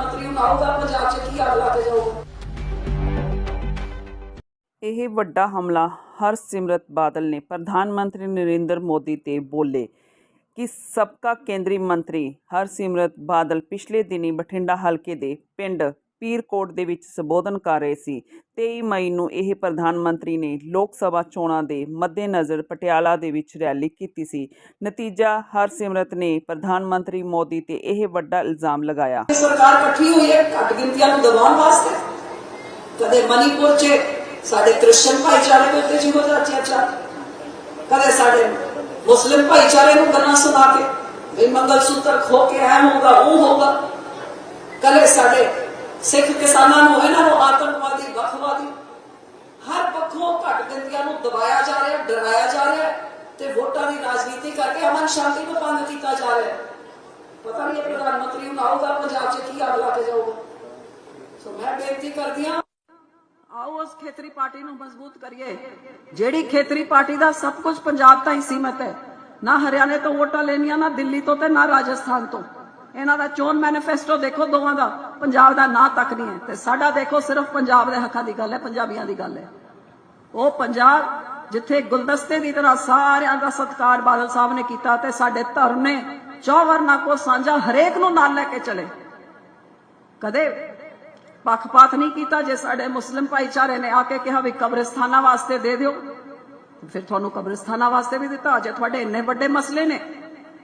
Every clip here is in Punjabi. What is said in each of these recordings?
ਮੰਤਰੀ ਹੁਣ ਆਊਗਾ ਪੰਜਾਬ 'ਚ ਕੀ ਅੱਗ ਲਾ ਜਾਊਗਾ ਇਹ ਵੱਡਾ ਹਮਲਾ ਹਰਸਿਮਰਤ ਬਾਦਲ ਨੇ ਪ੍ਰਧਾਨ ਮੰਤਰੀ ਨਰਿੰਦਰ ਮੋਦੀ ਤੇ ਬੋਲੇ ਕਿ ਸਾਬਕਾ ਕੇਂਦਰੀ ਮੰਤਰੀ ਹਰਸਿਮਰਤ ਬਾਦਲ ਪਿਛਲੇ ਦਿਨੀ ਬਠਿੰਡਾ ਹਲਕੇ ਦੇ ਪਿੰਡ ਪੀਰਕੋਟ ਦੇ ਵਿੱਚ ਸੰਬੋਧਨ ਕਰ ਰਹੇ ਸੀ। 23 ਮਈ ਨੂੰ ਇਹ ਪ੍ਰਧਾਨ ਮੰਤਰੀ ਨੇ ਲੋਕ ਸਭਾ ਚੋਣਾਂ ਦੇ ਮੱਦੇਨਜ਼ਰ ਪਟਿਆਲਾ ਦੇ ਵਿੱਚ ਰੈਲੀ ਕੀਤੀ ਸੀ। ਨਤੀਜਾ ਹਰਸਿਮਰਤ ਨੇ ਪ੍ਰਧਾਨ ਮੰਤਰੀ ਮੋਦੀ ਤੇ ਇਹ ਵੱਡਾ ਇਲਜ਼ਾਮ ਲਗਾਇਆ। ਸਰਕਾਰ ਇਕੱਠੀ ਹੋਈ ਹੈ, ਘੱਟ ਗਿਣਤੀਆਂ ਨੂੰ ਦਬਾਉਣ ਵਾਸਤੇ। ਕਦੇ ਮਨੀਪੁਰ 'ਚ ਸਾਡੇ ਕ੍ਰਿਸਚੀਅਨ ਭਾਈਚਾਰੇ ਦੇ ਉੱਤੇ ਜਿਹੋ ਜਿਹਾ ਅਤਿਆਚਾਰ, ਕਦੇ ਸਾਡੇ ਮੁਸਲਿਮ ਭਾਈਚਾਰੇ ਨੂੰ ਗੱਲਾਂ ਸੁਣਾ ਕੇ, ਵੀ ਮੰਗਲ ਸੂਤਰ ਖੋ ਕੇ ਐ ਹੋਊਗਾ, ਉਹ ਹੋਊਗਾ। ਕਦੇ ਸਾਡੇ ਸਿੱਖ ਕਿਸਾਨਾਂ ਨੂੰ, ਇਹਨਾਂ ਨੂੰ ਆਤੰਕਵਾਦੀ, ਵੱਖਵਾਦੀ, ਹਰ ਪੱਖੋਂ ਘੱਟ ਗਿਣਤੀਆਂ ਨੂੰ ਦਬਾਇਆ ਜਾ ਰਿਹਾ, ਡਰਾਇਆ ਜਾ ਰਿਹਾ ਤੇ ਵੋਟਾਂ ਦੀ ਰਾਜਨੀਤੀ ਕਰਕੇ ਅਮਨ ਸ਼ਾਂਤੀ ਨੂੰ ਭੰਗ ਕੀਤਾ ਜਾ ਰਿਹਾ। ਪਤਾ ਨਹੀਂ ਪ੍ਰਧਾਨ ਮੰਤਰੀ ਹੁਣ ਆਊਗਾ, ਪੰਜਾਬ 'ਚ ਕੀ ਅੱਗ ਲਾ ਕੇ ਜਾਊਗਾ। ਸੋ ਮੈਂ ਬੇਨਤੀ ਕਰਦੀ ਹਾਂ, ਆਓ ਉਸ ਖੇਤਰੀ ਪਾਰਟੀ ਨੂੰ ਮਜ਼ਬੂਤ ਕਰੀਏ, ਜਿਹੜੀ ਖੇਤਰੀ ਪਾਰਟੀ ਦਾ ਸਭ ਕੁਝ ਪੰਜਾਬ ਤਾਂ ਹੀ ਸੀਮਤ ਹੈ। ਨਾ ਹਰਿਆਣੇ ਤੋਂ ਵੋਟਾਂ ਲੈਣੀਆਂ, ਨਾ ਦਿੱਲੀ ਤੋਂ ਤੇ ਨਾ ਰਾਜਸਥਾਨ ਤੋਂ। ਇਹਨਾਂ ਦਾ ਚੋਣ ਮੈਨੀਫੈਸਟੋ ਦੇਖੋ ਦੋਵਾਂ ਦਾ। ਪੰਜਾਬ ਦਾ ਨਾਂ ਤੱਕ ਨਹੀਂ ਹੈ। ਤੇ ਸਾਡਾ ਦੇਖੋ, ਸਿਰਫ ਪੰਜਾਬ ਦੇ ਹੱਕਾਂ ਦੀ ਗੱਲ ਹੈ, ਪੰਜਾਬੀਆਂ ਦੀ ਗੱਲ ਹੈ। ਉਹ ਪੰਜਾਬ ਜਿੱਥੇ ਗੁਲਦਸਤੇ ਦੀ ਤਰ੍ਹਾਂ ਸਾਰਿਆਂ ਦਾ ਸਤਿਕਾਰ ਬਾਦਲ ਸਾਹਿਬ ਨੇ ਕੀਤਾ ਤੇ ਸਾਡੇ ਧਰਮ ਨੇ ਚੌਵਰਨਾ ਕੋ ਸਾਂਝਾ ਹਰੇਕ ਨੂੰ ਨਾਲ ਲੈ ਕੇ ਚਲੇ। ਕਦੇ ਪੱਖਪਾਤ ਨਹੀਂ ਕੀਤਾ ਜੇ ਸਾਡੇ ਮੁਸਲਿਮ ਭਾਈਚਾਰੇ ਨੇ ਆ ਕੇ ਕਿਹਾ ਵੀ ਕਬਰਿਸਤਾਨਾਂ ਵਾਸਤੇ ਦੇ ਦਿਓ, ਫਿਰ ਤੁਹਾਨੂੰ ਕਬਰਿਸਤਾਨਾਂ ਵਾਸਤੇ ਵੀ ਦਿੱਤਾ। ਜੇ ਤੁਹਾਡੇ ਇੰਨੇ ਵੱਡੇ ਮਸਲੇ ਨੇ,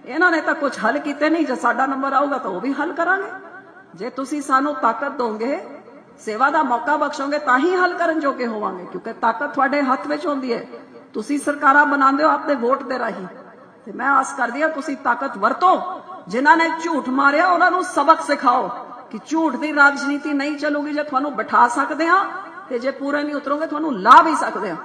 ਇਹਨਾਂ ਨੇ ਤਾਂ ਕੁਝ ਹੱਲ ਕੀਤੇ ਨਹੀਂ। ਜੇ ਸਾਡਾ ਨੰਬਰ ਆਊਗਾ ਤਾਂ ਉਹ ਵੀ ਹੱਲ ਕਰਾਂਗੇ। ਜੇ ਤੁਸੀਂ ਸਾਨੂੰ ਤਾਕਤ ਦੋਗੇ, ਸੇਵਾ ਦਾ ਮੌਕਾ ਬਖਸ਼ੋਗੇ, ਤਾਂ ਹੀ ਹੱਲ ਕਰਨ ਜੋਗੇ ਹੋਵਾਂਗੇ, ਕਿਉਂਕਿ ਤਾਕਤ ਤੁਹਾਡੇ ਹੱਥ ਵਿੱਚ ਹੁੰਦੀ ਹੈ। ਤੁਸੀਂ ਸਰਕਾਰਾਂ ਬਣਾਉਂਦੇ ਹੋ ਆਪਣੇ ਵੋਟ ਦੇ ਰਾਹੀਂ। ਤੇ ਮੈਂ ਆਸ ਕਰਦੀ ਹਾਂ ਤੁਸੀਂ ਤਾਕਤ ਵਰਤੋ। ਜਿਨ੍ਹਾਂ ਨੇ ਝੂਠ ਮਾਰਿਆ, ਉਹਨਾਂ ਨੂੰ ਸਬਕ ਸਿਖਾਓ ਕਿ ਝੂਠ ਦੀ ਰਾਜਨੀਤੀ ਨਹੀਂ ਚੱਲੂਗੀ ਜੇ ਤੁਹਾਨੂੰ ਬਿਠਾ ਸਕਦੇ ਆ ਤੇ ਜੇ ਪੂਰੇ ਨਹੀਂ ਉਤਰੋਗੇ, ਤੁਹਾਨੂੰ ਲਾ ਵੀ ਸਕਦੇ ਆ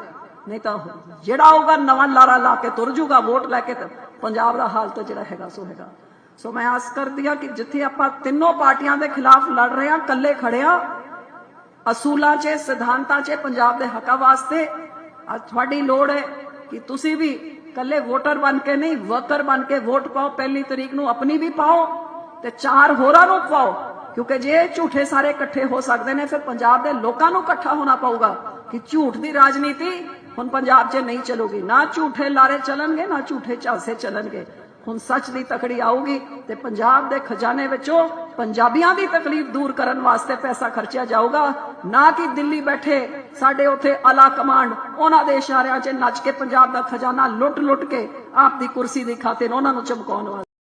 ਨਹੀਂ ਤਾਂ ਜਿਹੜਾ ਹੋਊਗਾ ਨਵਾਂ ਲਾਰਾ ਲਾ ਕੇ ਤੁਰ ਜੂਗਾ ਵੋਟ ਲੈ ਕੇ ਪੰਜਾਬ ਦਾ ਹਾਲ ਤਾਂ ਜਿਹੜਾ ਹੈਗਾ, ਸੋ ਹੈਗਾ। ਸੋ ਮੈਂ ਆਸ ਕਰਦੀ ਆ ਕਿ ਜਿੱਥੇ ਆਪਾਂ ਤਿੰਨੋਂ ਪਾਰਟੀਆਂ ਦੇ ਖਿਲਾਫ ਲੜ ਰਹੇ ਆ ਇਕੱਲੇ ਖੜੇ ਆ ਅਸੂਲਾਂ 'ਚ, ਸਿਧਾਂਤਾਂ 'ਚ, ਪੰਜਾਬ ਦੇ ਹੱਕਾਂ ਵਾਸਤੇ, ਅੱਜ ਤੁਹਾਡੀ ਲੋੜ ਹੈ ਕਿ ਤੁਸੀਂ ਵੀ ਇਕੱਲੇ ਵੋਟਰ ਬਣ ਕੇ ਨਹੀਂ ਵਰਕਰ ਬਣ ਕੇ ਵੋਟ ਪਾਓ, ਪਹਿਲੀ ਤਰੀਕ ਨੂੰ ਆਪਣੀ ਵੀ ਪਾਓ ਤੇ ਚਾਰ ਹੋਰਾਂ ਨੂੰ ਪਾਓ ਕਿਉਂਕਿ ਜੇ ਝੂਠੇ ਸਾਰੇ ਇਕੱਠੇ ਹੋ ਸਕਦੇ ਨੇ, ਫਿਰ ਪੰਜਾਬ ਦੇ ਲੋਕਾਂ ਨੂੰ ਇਕੱਠਾ ਹੋਣਾ ਪਊਗਾ ਕਿ ਝੂਠ ਦੀ ਰਾਜਨੀਤੀ ਹੁਣ ਪੰਜਾਬ 'ਚ ਨਹੀਂ ਚੱਲੂਗੀ। ਨਾ ਝੂਠੇ ਲਾਰੇ ਚੱਲਣਗੇ, ਨਾ ਝੂਠੇ ਝਾਂਸੇ ਚੱਲਣਗੇ। ਹੁਣ ਸੱਚ ਦੀ ਤਕੜੀ ਆਊਗੀ ਤੇ ਪੰਜਾਬ ਦੇ ਖਜ਼ਾਨੇ ਵਿੱਚੋਂ ਪੰਜਾਬੀਆਂ ਦੀ ਤਕਲੀਫ ਦੂਰ ਕਰਨ ਵਾਸਤੇ ਪੈਸਾ ਖਰਚਿਆ ਜਾਊਗਾ। ਨਾ ਕਿ ਦਿੱਲੀ ਬੈਠੇ ਸਾਡੇ ਉੱਥੇ ਅਲਾ ਕਮਾਂਡ, ਉਹਨਾਂ ਦੇ ਇਸ਼ਾਰਿਆਂ 'ਚ ਨੱਚ ਕੇ ਪੰਜਾਬ ਦਾ ਖਜ਼ਾਨਾ ਲੁੱਟ ਲੁੱਟ ਕੇ ਆਪ ਦੀ ਕੁਰਸੀ ਦੀ ਖਾਤਰ ਉਹਨਾਂ ਨੂੰ ਚਮਕਾਉਣ ਵਾਸਤੇ।